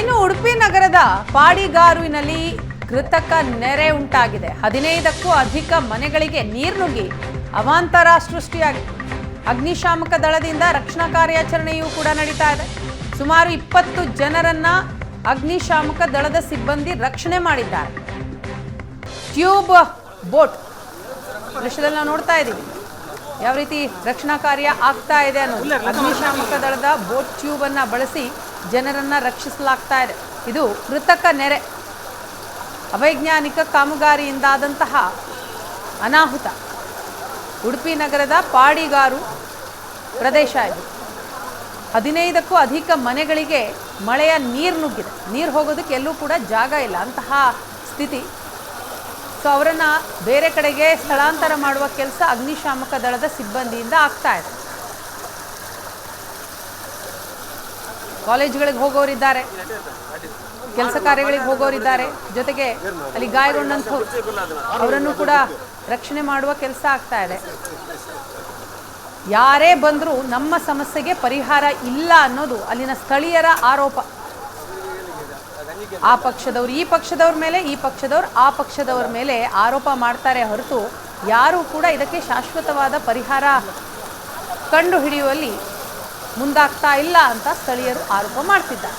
ಇನ್ನು ಉಡುಪಿ ನಗರದ ಪಾಡಿಗಾರುವಿನಲ್ಲಿ ಕೃತಕ ನೆರೆ ಉಂಟಾಗಿದೆ. ಹದಿನೈದಕ್ಕೂ ಅಧಿಕ ಮನೆಗಳಿಗೆ ನೀರು ನುಗ್ಗಿ ಅವಾಂತರ ಸೃಷ್ಟಿಯಾಗಿದೆ ಅಗ್ನಿಶಾಮಕ ದಳದಿಂದ ರಕ್ಷಣಾ ಕಾರ್ಯಾಚರಣೆಯೂ ಕೂಡ ನಡೀತಾ ಇದೆ. ಸುಮಾರು ಇಪ್ಪತ್ತು ಜನರನ್ನ ಅಗ್ನಿಶಾಮಕ ದಳದ ಸಿಬ್ಬಂದಿ ರಕ್ಷಣೆ ಮಾಡಿದ್ದಾರೆ. ಟ್ಯೂಬ್ ಬೋಟ್ ದೃಶ್ಯದಲ್ಲಿ ನಾವು ನೋಡ್ತಾ ಇದ್ದೀವಿ. ಯಾವ ರೀತಿ ರಕ್ಷಣಾ ಕಾರ್ಯ ಆಗ್ತಾ ಇದೆ ಅನ್ನೋದು. ಅಗ್ನಿಶಾಮಕ ದಳದ ಬೋಟ್ ಟ್ಯೂಬ್ ಅನ್ನ ಬಳಸಿ ಜನರನ್ನ ರಕ್ಷಿಸಲಾಗ್ತಾ ಇದೆ. ಇದು ಕೃತಕ ನೆರೆ. ಅವೈಜ್ಞಾನಿಕ ಕಾಮಗಾರಿಯಿಂದಾದಂತಹ ಅನಾಹುತ. ಉಡುಪಿ ನಗರದ ಪಾಡಿಗಾರು ಪ್ರದೇಶ ಇದು. ಹದಿನೈದಕ್ಕೂ ಅಧಿಕ ಮನೆಗಳಿಗೆ ಮಳೆಯ ನೀರು ನುಗ್ಗಿದೆ. ನೀರು ಹೋಗೋದಕ್ಕೆ ಎಲ್ಲೂ ಕೂಡ ಜಾಗ ಇಲ್ಲ. ಅಂತಹ ಸ್ಥಿತಿ. ಸೊ ಅವರನ್ನು ಬೇರೆ ಕಡೆಗೆ ಸ್ಥಳಾಂತರ ಮಾಡುವ ಕೆಲಸ ಅಗ್ನಿಶಾಮಕ ದಳದ ಸಿಬ್ಬಂದಿಯಿಂದ ಆಗ್ತಾ ಇದೆ. ಕಾಲೇಜುಗಳಿಗೆ ಹೋಗೋರಿದ್ದಾರೆ, ಕೆಲಸ ಕಾರ್ಯಗಳಿಗೆ ಹೋಗೋರಿದ್ದಾರೆ. ಜೊತೆಗೆ ಅಲ್ಲಿ ಗಾಯಗೊಂಡಂಥವ್ರು, ಅವರನ್ನು ಕೂಡ ರಕ್ಷಣೆ ಮಾಡುವ ಕೆಲಸ ಆಗ್ತಾ ಇದೆ. ಯಾರೇ ಬಂದರೂ ನಮ್ಮ ಸಮಸ್ಯೆಗೆ ಪರಿಹಾರ ಇಲ್ಲ ಅನ್ನೋದು ಅಲ್ಲಿನ ಸ್ಥಳೀಯರ ಆರೋಪ. ಆ ಪಕ್ಷದವ್ರು ಈ ಪಕ್ಷದವ್ರ ಮೇಲೆ, ಈ ಪಕ್ಷದವ್ರು ಆ ಪಕ್ಷದವ್ರ ಮೇಲೆ ಆರೋಪ ಮಾಡ್ತಾರೆ ಹೊರತು ಯಾರೂ ಕೂಡ ಇದಕ್ಕೆ ಶಾಶ್ವತವಾದ ಪರಿಹಾರ ಕಂಡು ಹಿಡಿಯುವಲ್ಲಿ ಮುಂದಾಗ್ತಾ ಇಲ್ಲ ಅಂತ ಸ್ಥಳೀಯರು ಆರೋಪ ಮಾಡ್ತಿದ್ದಾರೆ.